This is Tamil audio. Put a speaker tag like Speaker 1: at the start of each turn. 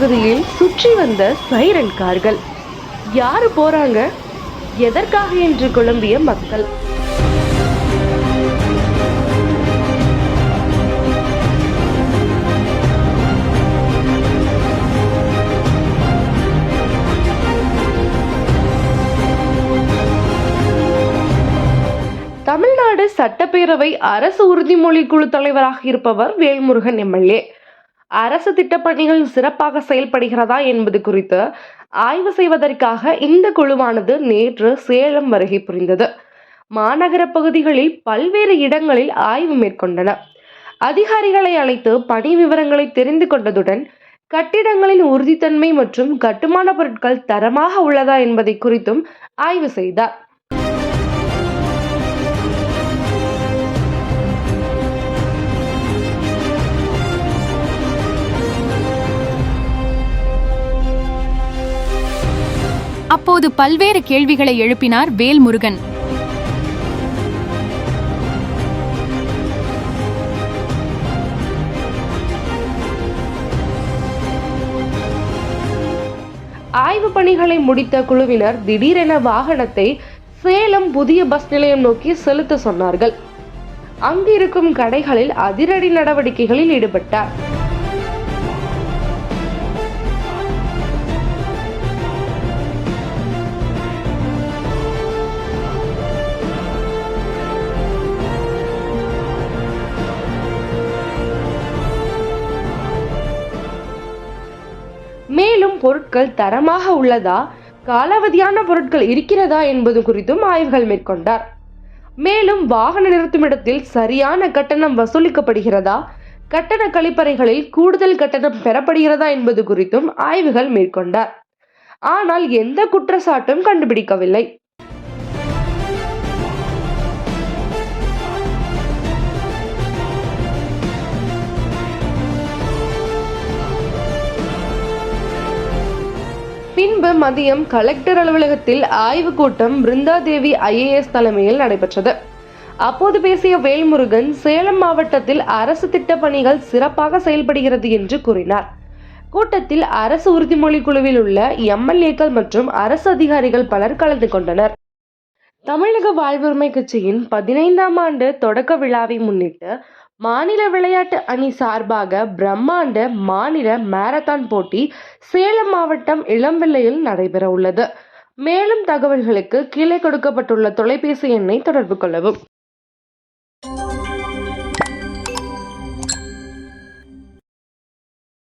Speaker 1: பகுதியில் சுற்றி வந்த சைரன் கார்கள். யாரு போறாங்க? எதற்காக என்று குழம்பிய மக்கள். தமிழ்நாடு சட்டப்பேரவை அரசு உறுதிமொழி குழு தலைவராக இருப்பவர் வேல்முருகன் எம்எல்ஏ. அரசு திட்டப்பணிகள் சிறப்பாக செயல்படுகிறதா என்பது குறித்து ஆய்வு செய்வதற்காக இந்த குழுவானது நேற்று சேலம் வருகை புரிந்தது. மாநகர பகுதிகளில் பல்வேறு இடங்களில் ஆய்வு மேற்கொண்டன. அதிகாரிகளை அழைத்து பணி விவரங்களை தெரிந்து கொண்டதுடன் கட்டிடங்களின் உறுதித்தன்மை மற்றும் கட்டுமான பொருட்கள் தரமாக உள்ளதா என்பதை குறித்தும் ஆய்வு செய்தார்.
Speaker 2: அப்போது பல்வேறு கேள்விகளை எழுப்பினார் வேல்முருகன்.
Speaker 1: ஆய்வு பணிகளை முடித்த குழுவினர் திடீரென வாகனத்தை சேலம் புதிய பஸ் நிலையம் நோக்கி செலுத்த சொன்னார்கள். அங்கிருக்கும் கடைகளில் அதிரடி நடவடிக்கைகளில் ஈடுபட்டார். மேலும் பொருட்கள் தரமாக உள்ளதா? காலாவதியான பொருட்கள் இருக்கிறதா என்பது குறித்தும் ஆய்வுகள் மேற்கொண்டார். மேலும் வாகன நிறுத்துமிடத்தில் சரியான கட்டணம் வசூலிக்கப்படுகிறதா? கட்டண கழிப்பறைகளில் கூடுதல் கட்டணம் பெறப்படுகிறதா என்பது குறித்தும் ஆய்வுகள் மேற்கொண்டார். ஆனால் எந்த குற்றச்சாட்டும் கண்டுபிடிக்கவில்லை. பின்பு மதியம் கலெக்டர் அலுவலகத்தில் ஆய்வுக் கூட்டம் பிருந்தாதேவி ஐஏஎஸ் தலைமையில் நடைபெற்றது. அப்போது பேசிய வேல்முருகன் சேலம் மாவட்டத்தில் அரசு திட்டப் பணிகள் சிறப்பாக செயல்படுகிறது என்று கூறினார். கூட்டத்தில் அரசு உறுதிமொழி குழுவில் உள்ள எம்எல்ஏக்கள் மற்றும் அரசு அதிகாரிகள் பலர் கலந்து கொண்டனர். தமிழக வாழ்வுரிமை கட்சியின் பதினைந்தாம் ஆண்டு தொடக்க விழாவை முன்னிட்டு மாநில விளையாட்டு அணி சார்பாக பிரம்மாண்ட மாநில மாரத்தான் போட்டி சேலம் மாவட்டம் இளம்பிள்ளையில் நடைபெற உள்ளது மேலும் தகவல்களுக்கு கீழே கொடுக்கப்பட்டுள்ள தொலைபேசி எண்ணை தொடர்பு கொள்ளவும்.